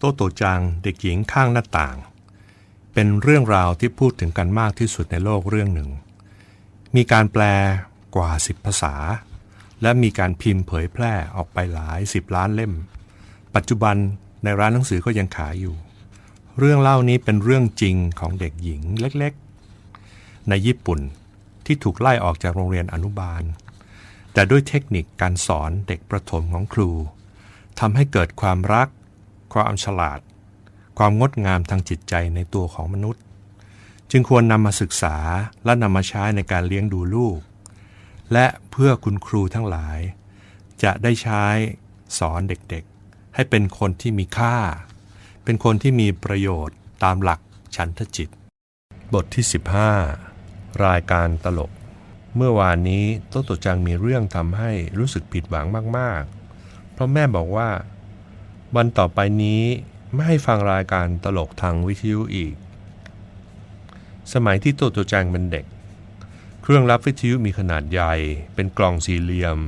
โตโตจังเด็กหญิงข้างหน้าต่าง เป็นเรื่องราวที่พูดถึงกันมากที่สุดในโลกเรื่องหนึ่ง มีการแปลกว่า10ภาษา และมีการพิมพ์เผยแพร่ออกไปหลาย10ล้านเล่ม ปัจจุบันในร้านหนังสือก็ยังขายอยู่ เรื่องเล่านี้เป็นเรื่องจริงของเด็กหญิงเล็กๆ ในญี่ปุ่นที่ถูกไล่ออกจากโรงเรียนอนุบาล แต่ด้วยเทคนิคการสอนเด็กประถมของครูทำให้เกิดความรัก ความฉลาด ความงดงามทางจิตใจในตัวของมนุษย์ จึงควรนำมาศึกษาและนำมาใช้ในการเลี้ยงดูลูก และเพื่อคุณครูทั้งหลาย จะได้ใช้สอนเด็กๆ ให้เป็นคนที่มีค่า เป็นคนที่มีประโยชน์ตามหลักฉันทจิต บทที่ 15 รายการตลก เมื่อวานนี้โตโตจังมีเรื่องทำให้รู้สึกผิดหวังมากๆ เพราะแม่บอกว่า วันต่อไปนี้ไม่ให้ฟังรายการตลกทางวิทยุอีก สมัยที่โตโตจังเป็นเด็ก เครื่องรับวิทยุมีขนาดใหญ่ เป็นกล่องสี่เหลี่ยม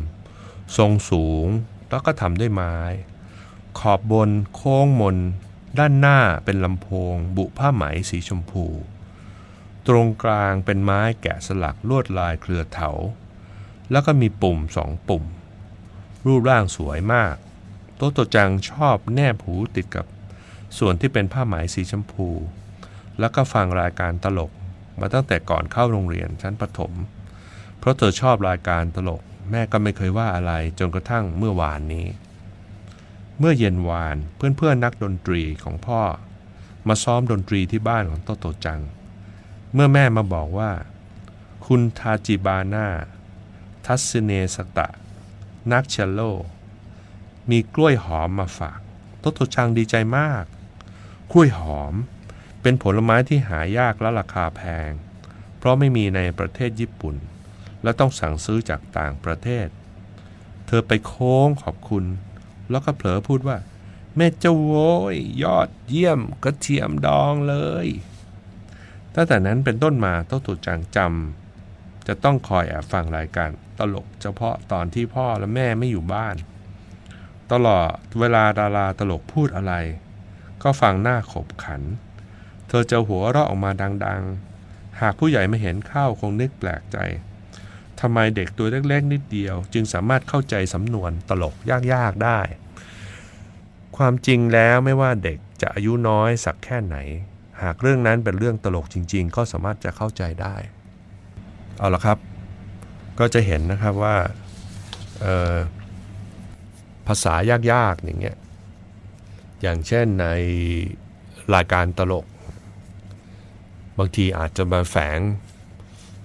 ทรงสูง แล้วก็ทำด้วยไม้ ขอบบนโค้งมน ด้านหน้าเป็นลำโพง บุผ้าไหมสีชมพู ตรงกลางเป็นไม้แกะสลักลวดลายเครือเถา แล้วก็มีปุ่มสองปุ่ม รูปร่างสวยมาก โตโตจังชอบแนบหูติดกับส่วนที่เป็นผ้าไหมสีชมพู แล้วก็ฟังรายการตลกมาตั้งแต่ก่อนเข้าโรงเรียนชั้นประถม เพราะเธอชอบรายการตลก แม่ก็ไม่เคยว่าอะไรจนกระทั่งเมื่อวานนี้ เมื่อเย็นวานเพื่อนๆนนักดนตรีของพ่อ มาซ้อมดนตรีที่บ้านของโตโตจัง เมื่อแม่มาบอกว่า คุณทาจิบาน่าทัศเนสตะ นักเชลโล มีกล้วยหอมมาฝากโตโตจังดีใจมาก กล้วยหอม เป็นผลไม้ที่หายากและราคาแพง เพราะไม่มีในประเทศญี่ปุ่น และต้องสั่งซื้อจากต่างประเทศ เธอไปโค้งขอบคุณ แล้วก็เผลอพูดว่า แม่เจ้าโว้ยยอดเยี่ยมกระเทียมดองเลยตั้งแต่นั้นเป็นต้นมาโต้ตุจังจำจะต้องคอยแอบฟังรายการตลกเฉพาะตอนที่พ่อและแม่ไม่อยู่บ้าน ตลอดเวลาดาราตลกพูดอะไร ก็ฟังหน้าขบขัน เธอจะหัวเราะออกมาดังๆ หากผู้ใหญ่ไม่เห็นเข้าคงนึกแปลกใจทำไมเด็กตัวเล็กๆนิดเดียว จึงสามารถเข้าใจสำนวนตลกยากๆได้ ความจริงแล้วไม่ว่าเด็กจะอายุน้อยสักแค่ไหน หากเรื่องนั้นเป็นเรื่องตลกจริง ๆ ก็สามารถจะเข้าใจได้ เอาละครับ ก็จะเห็นนะครับว่าเอ่อ ภาษายากๆอย่างเงี้ยอย่างเช่นในรายการตลก บางทีอาจจะมาแฝง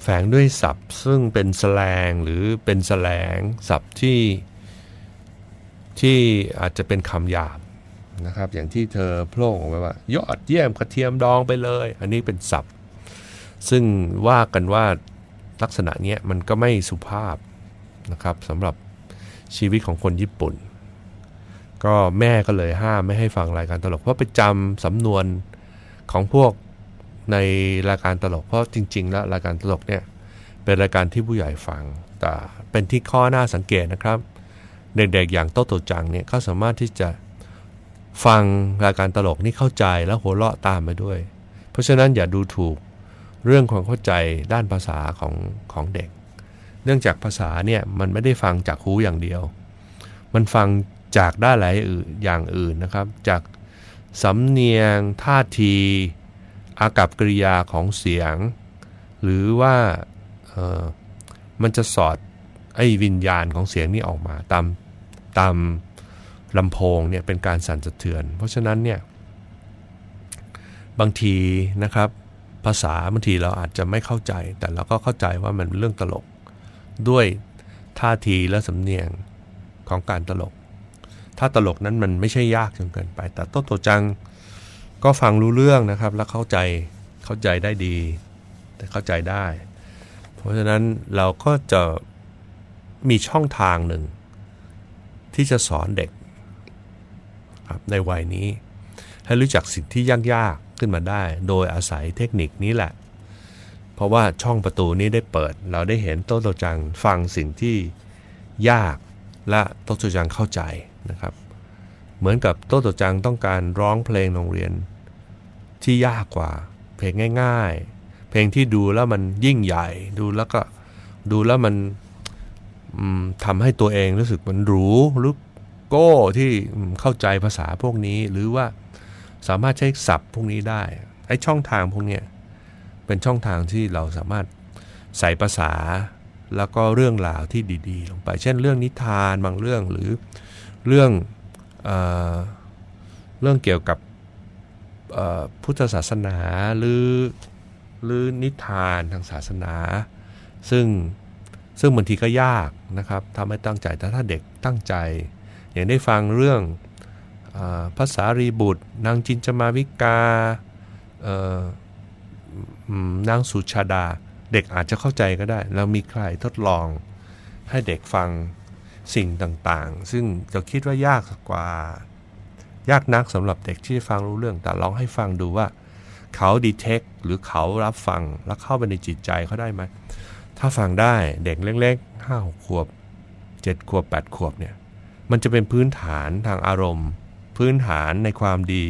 แฝงด้วยศัพท์ ซึ่งเป็นแสลงหรือเป็นแสลงศัพท์ที่ที่อาจจะเป็นคำหยาบนะครับ อย่างที่เธอโพล่งออกไปว่า ยอดเยี่ยมกระเทียมดองไปเลย อันนี้เป็นศัพท์ ซึ่งว่ากันว่าลักษณะเนี้ยมันก็ไม่สุภาพนะครับสำหรับชีวิตของคนญี่ปุ่น ก็แม่ก็เลยห้ามไม่ให้ฟังรายการตลก เพราะไปจำสำนวนของพวกในรายการตลก เพราะจริง ๆ แล้วรายการตลกเนี่ยเป็นรายการที่ผู้ใหญ่ฟัง แต่เป็นที่ข้อหน้าสังเกตนะครับ เด็กๆอย่างโตโตจังเนี่ยเขาสามารถที่จะฟังรายการตลกนี่เข้าใจแล้วหัวเราะตามไปด้วย เพราะฉะนั้นอย่าดูถูกเรื่องความเข้าใจด้านภาษาของของเด็ก เนื่องจากภาษาเนี่ยมันไม่ได้ฟังจากหูอย่างเดียว มันฟัง จากด้านหลายอื่นอย่างอื่นนะครับ จากสำเนียง ท่าที อากับกริยาของเสียง หรือว่ามันจะสอดไอ้วิญญาณของเสียงนี้ออกมาตามตามลำโพงเนี่ยเป็นการสั่นสะเทือน เพราะฉะนั้นเนี่ยบางทีนะครับภาษาบางทีเราอาจจะไม่เข้าใจ แต่เราก็เข้าใจว่ามันเป็นเรื่องตลก ด้วยท่าทีและสำเนียงของการตลก ถ้าตลกนั้นมันไม่ใช่ยากจนเกินไป แต่โตโตจังก็ฟังรู้เรื่องนะครับ และเข้าใจเข้าใจได้ดี แต่เข้าใจได้ เพราะฉะนั้นเราก็จะมีช่องทางหนึ่ง ที่จะสอนเด็กครับในวัยนี้ให้รู้จักสิ่งที่ยากๆขึ้นมาได้ โดยอาศัยเทคนิคนี้แหละ เพราะว่าช่องประตูนี้ได้เปิด เราได้เห็นโตโตจังฟังสิ่งที่ยากและโตโตจังเข้าใจ นะครับ เหมือนกับโต้โตจังต้องการร้องเพลงโรงเรียน ที่ยากกว่า เพลงง่าย ๆ เพลงที่ดูแล้วมันยิ่งใหญ่ดูแล้วก็ดูแล้วมันทำให้ตัวเองรู้สึกมันหรูหรือโก้ที่เข้าใจภาษาพวกนี้ หรือว่าสามารถใช้ศัพท์พวกนี้ได้ไอ้ช่องทางพวกนี้เป็นช่องทางที่เราสามารถใส่ภาษาแล้วก็เรื่องราวที่ดี ๆ ลงไป เช่นเรื่องนิทานบางเรื่องหรือ เรื่องเอเรื่องเกี่ยวกับพุทธศาสนาหรือหรือนิทานทางศาสนา ซึ่งซึ่งบางทีก็ยากนะครับทำให้ตั้งใจแต่ถ้าเด็กตั้งใจ อย่างได้ฟังเรื่องภาษารีบุตร นางจินจมาวิกานางสุชาดา เด็กอาจจะเข้าใจก็ได้แล้วมีใครทดลองให้เด็กฟัง สิ่งต่างๆ ซึ่งจะคิดว่ายากกว่ายากนักสำหรับเด็กที่ฟังรู้เรื่อง แต่ลองให้ฟังดูว่า เขาดีเทคหรือเขารับฟังแล้วเข้าไปในจิตใจเขาได้ไหมถ้าฟังได้เด็กเล็กๆห้าหกขวบเจ็ดขวบแปดขวบเนี่ยมันจะเป็นพื้นฐานทางอารมณ์ พื้นฐานในความดี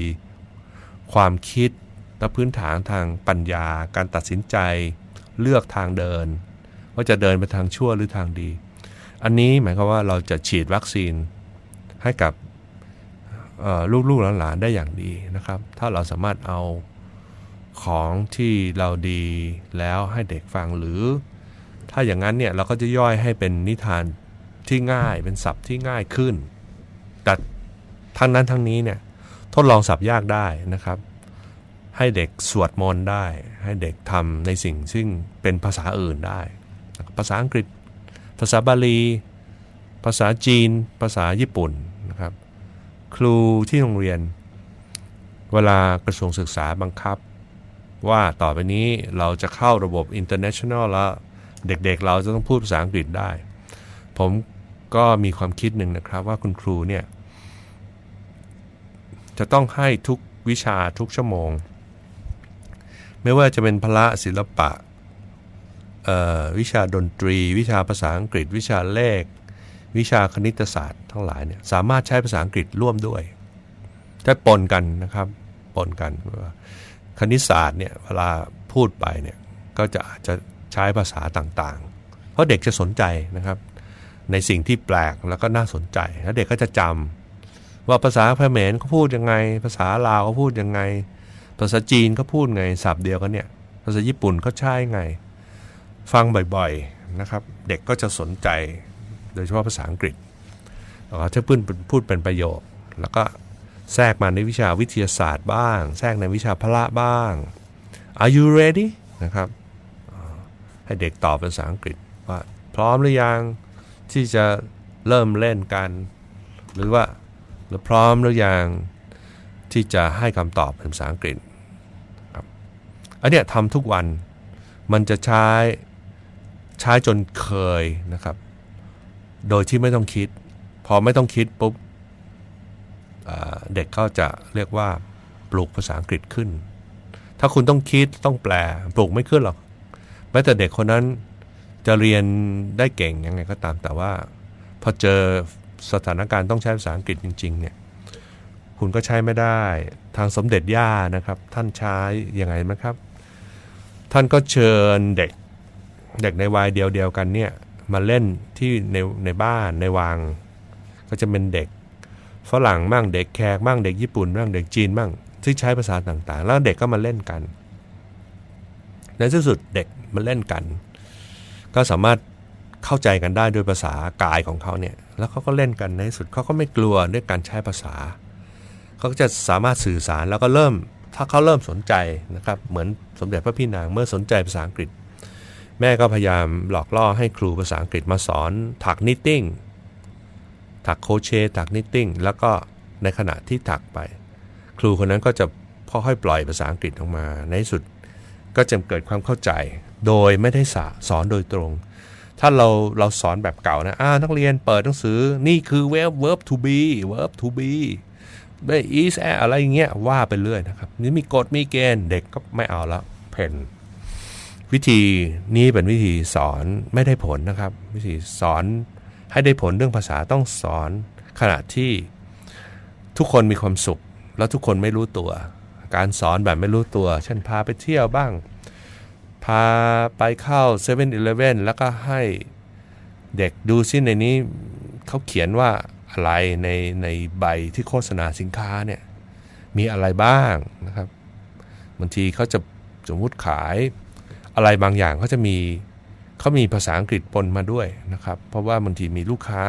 ความคิดและพื้นฐานทางปัญญา การตัดสินใจ เลือกทางเดิน ว่าจะเดินไปทางชั่วหรือทางดี อันนี้หมายความว่าเราจะฉีดวัคซีนให้กับลูกๆหลานๆได้อย่างดีนะครับ ถ้าเราสามารถเอาของที่เราดีแล้วให้เด็กฟังหรือ ถ้าอย่างนั้นเนี่ยเราก็จะย่อยให้เป็นนิทานที่ง่ายเป็นศัพท์ที่ง่ายขึ้น แต่ทั้งนั้นทั้งนี้เนี่ยทดลองศัพท์ยากได้นะครับ ให้เด็กสวดมนต์ได้ ให้เด็กทำในสิ่งซึ่งเป็นภาษาอื่นได้ ภาษาอังกฤษ ภาษาบาลี ภาษาจีน ภาษาญี่ปุ่นนะครับ ครูที่โรงเรียน เวลากระทรวงศึกษาบังคับ ว่าต่อไปนี้เราจะเข้าระบบ international แล้ว เด็กๆ เราจะต้องพูดภาษาอังกฤษได้ ผมก็มีความคิดหนึ่งนะครับว่าคุณครูเนี่ย จะต้องให้ทุกวิชาทุกชั่วโมง ไม่ว่าจะเป็นพละศิลปะ วิชาดนตรี วิชาภาษาอังกฤษ วิชาเลข วิชาคณิตศาสตร์ทั้งหลายเนี่ยสามารถใช้ภาษาอังกฤษร่วมด้วยถ้าปนกันนะครับปนกันคณิตศาสตร์เนี่ยเวลาพูดไปเนี่ยก็จะอาจจะใช้ภาษาต่างๆ เพราะเด็กจะสนใจนะครับ ในสิ่งที่แปลกแล้วก็น่าสนใจแล้วเด็กก็จะจำว่าภาษาเขมรเขาพูดยังไง ภาษาลาวเขาพูดยังไง ภาษาจีนก็พูดไงศัพท์เดียวกันเนี่ยภาษาญี่ปุ่นก็ใช่ไง ฟังบ่อยๆนะครับ เด็กก็จะสนใจโดยเฉพาะภาษาอังกฤษถ้าพูดพูดเป็นประโยค แล้วก็แทรกมาในวิชาวิทยาศาสตร์บ้าง แทรกในวิชาพละบ้าง Are you ready นะครับ ให้เด็กตอบเป็นภาษาอังกฤษว่าพร้อมหรือยังที่จะเริ่มเล่นกัน หรือว่าหรือพร้อมหรือยังที่จะให้คำตอบเป็นภาษาอังกฤษครับอันเนี้ยทำทุกวันมันจะใช้ ใช้จนเคยนะครับ โดยที่ไม่ต้องคิด พอไม่ต้องคิดปุ๊บเด็กก็จะเรียกว่าปลูกภาษาอังกฤษขึ้น ถ้าคุณต้องคิดต้องแปล ปลูกไม่ขึ้นหรอกแม้แต่เด็กคนนั้นจะเรียนได้เก่งยังไงก็ตามแต่ว่า พอเจอสถานการณ์ต้องใช้ภาษาอังกฤษจริง ๆ เนี่ยคุณก็ใช้ไม่ได้ ทางสมเด็จย่านะครับ ท่านใช้ยังไงไหมครับ ท่านก็เชิญเด็ก เด็กในวัยเดียวเดียวกันเนี่ยมาเล่นที่ในในบ้านในวัง ก็จะเป็นเด็กฝรั่งบ้างเด็กแขกบ้างเด็กญี่ปุ่นบ้างเด็กจีนบ้างที่ใช้ภาษาต่างๆ แล้วเด็กก็มาเล่นกัน ในที่สุดเด็กมาเล่นกัน ก็สามารถเข้าใจกันได้โดยภาษากายของเขาเนี่ยแล้วเขาก็เล่นกันในที่สุดเขาก็ไม่กลัวด้วยการใช้ภาษาเขาก็จะสามารถสื่อสารแล้วก็เริ่มถ้าเขาเริ่มสนใจนะครับเหมือนสมเด็จพระพี่นางเมื่อสนใจภาษาอังกฤษ แม่ก็พยายามหลอกล่อให้ครูภาษาอังกฤษมาสอนถักนิตติ้งถักโคเชถักนิตติ้งแล้วก็ในขณะที่ถักไป ครูคนนั้นก็จะค่อยๆปล่อยภาษาอังกฤษออกมา ในที่สุดก็จะเกิดความเข้าใจ โดยไม่ได้สอนโดยตรง ถ้าเราเราสอนแบบเก่านะอ่านักเรียนเปิดหนังสือนี่คือ verb verb to be verb to be ไม่ is อะไรเงี้ยว่าไปเรื่อยนะครับ นี่มีกฎมีเกณฑ์เด็กก็ไม่เอาล้วเพน วิธีนี้เป็นวิธีสอนไม่ได้ผลนะครับ วิธีสอนให้ได้ผลเรื่องภาษาต้องสอนขณะที่ทุกคนมีความสุข แล้วทุกคนไม่รู้ตัว การสอนแบบไม่รู้ตัว เช่นพาไปเที่ยวบ้าง พาไปเข้า7 e เ e ่ e อแล้วก็ให้เด็กดูซิในนี้เขาเขียนว่าอะไรในในใบที่โฆษณาสินค้าเนี่ยมีอะไรบ้างนะครับบางทีเขาจะสมมติขาย อะไรบางอย่างเขาจะมีเขามีภาษาอังกฤษปนมาด้วยนะครับ เพราะว่าบางทีมีลูกค้า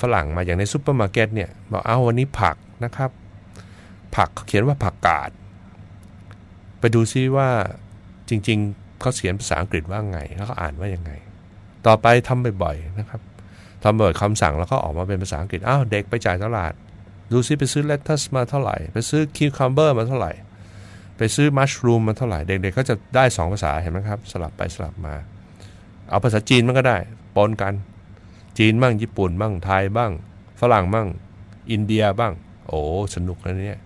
ฝรั่งมาอย่างในซูเปอร์มาร์เก็ตเนี่ยบอกเอาวันนี้ผักนะครับ ผักเขาเขียนว่าผักกาด ไปดูซิว่าจริง ๆเขาเขียนภาษาอังกฤษว่าไง แล้วก็อ่านว่ายังไง ต่อไปทำบ่อยๆนะครับทำบ่อยคำสั่งแล้วก็ออกมาเป็นภาษาอังกฤษอ้าวเด็กไปจ่ายตลาด ดูซิไปซื้อเลตัสมาเท่าไหร่ ไปซื้อคิวคัมเบอร์มาเท่าไหร่ ไปซื้อมัชรูมมาเท่าไหร่เด็กๆก็จะได้สองภาษาเห็นไหมครับ สลับไปสลับมา เอาภาษาจีนมันก็ได้ปนกัน จีนบ้างญี่ปุ่นบ้างไทยบ้าง ฝรั่งบ้าง อินเดียบ้าง โอ้สนุกนะเนี่ย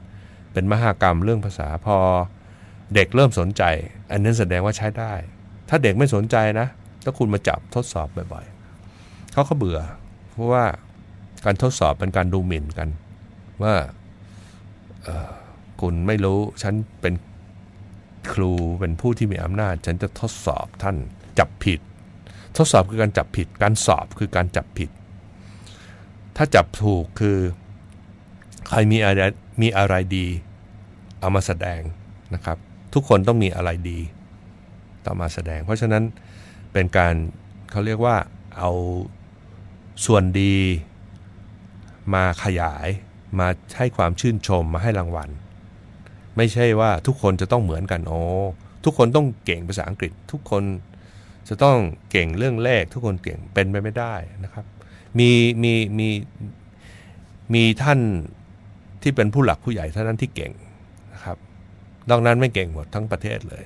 เป็นมหากรรมเรื่องภาษาพอเด็กเริ่มสนใจ อันนั้นแสดงว่าใช้ได้ ถ้าเด็กไม่สนใจนะถ้าคุณมาจับทดสอบบ่อยๆเขาก็เบื่อ เพราะว่าการทดสอบเป็นการดูหมิ่นกัน ว่าเคุณไม่รู้ ฉันเป็นครูเป็นผู้ที่มีอำนาจ ฉันจะทดสอบท่านจับผิด ทดสอบคือการจับผิด การสอบคือการจับผิด ถ้าจับถูกคือใครมีอะไรมีอะไรดี เอามาแสดงนะครับ ทุกคนต้องมีอะไรดีต้องมาแสดง เพราะฉะนั้นเป็นการเขาเรียกว่าเอาส่วนดีมาขยายมาให้ความชื่นชมมาให้รางวัล ไม่ใช่ว่าทุกคนจะต้องเหมือนกันโอ้ทุกคนต้องเก่งภาษาอังกฤษ ทุกคนจะต้องเก่งเรื่องเลขทุกคนเก่งเป็นไปไม่ได้นะครับ มีมีมีมีท่านที่เป็นผู้หลักผู้ใหญ่เท่านั้นที่เก่งนะครับนอกนั้นไม่เก่งหมดทั้งประเทศเลย